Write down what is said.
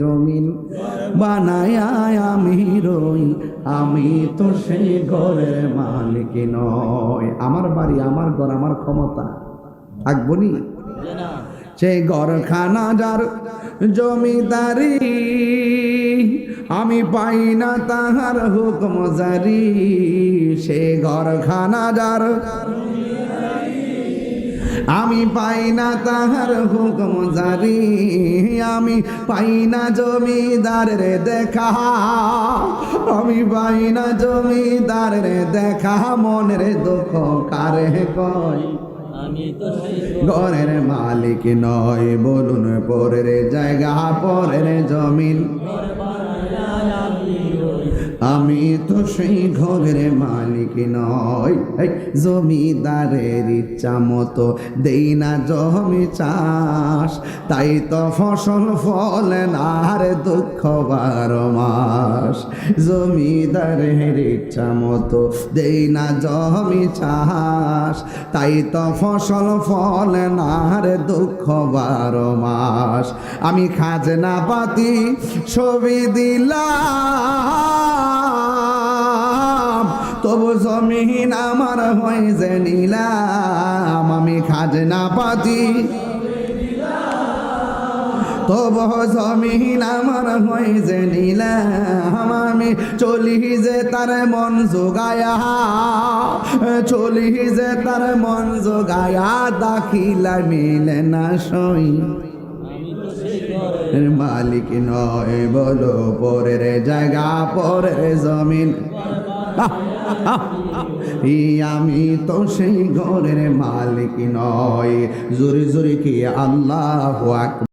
জমিন বানায় আমি রই। আমি তো সেই ঘরের মালিক নয় আমার বাড়ি, আমার ঘর, আমার ক্ষমতা। থাকব নি? সেই ঘরখানা যার জমিদারি, আমি পাই না তাহার হুকম জারি। সে ঘরখানা যার আমি পাই না তাহার হুকম জারি আমি পাই না জমিদারের দেখা। আমি পাই না জমিদারের দেখা মনের দুঃখ কারে কয়? ঘরের মালিক নয় বলুন পরের জায়গা পরের জমিন। আমি তো সেই ঘরের মালিক নয় জমিদারের ইচ্ছা মতো দেই না জমি চাষ। তাই তো ফসল ফলে না, আর দুঃখ বারো মাস। জমিদারের ইচ্ছা মতো দেই না জমি চাষ। তাই তো ফসল ফলে না, আর দুঃখ বারো মাস। আমি খাজনা পাতি ছবি দিলাম। জমিন আমার হয়ে যে নিলাম, আমি খাজনা পাতি। তবু জমিন আমার হয়ে যে নিলাম, আমি চলি যে তার মন যোগায়া চলি যে তার মন যোগায়া দাখিলা মিলে না সই। মালিক নয় বলো, পরের জায়গা, পরের জমিন। আমি তো সেই ঘরের মালিক নয় জোরে জোরে কি আল্লাহ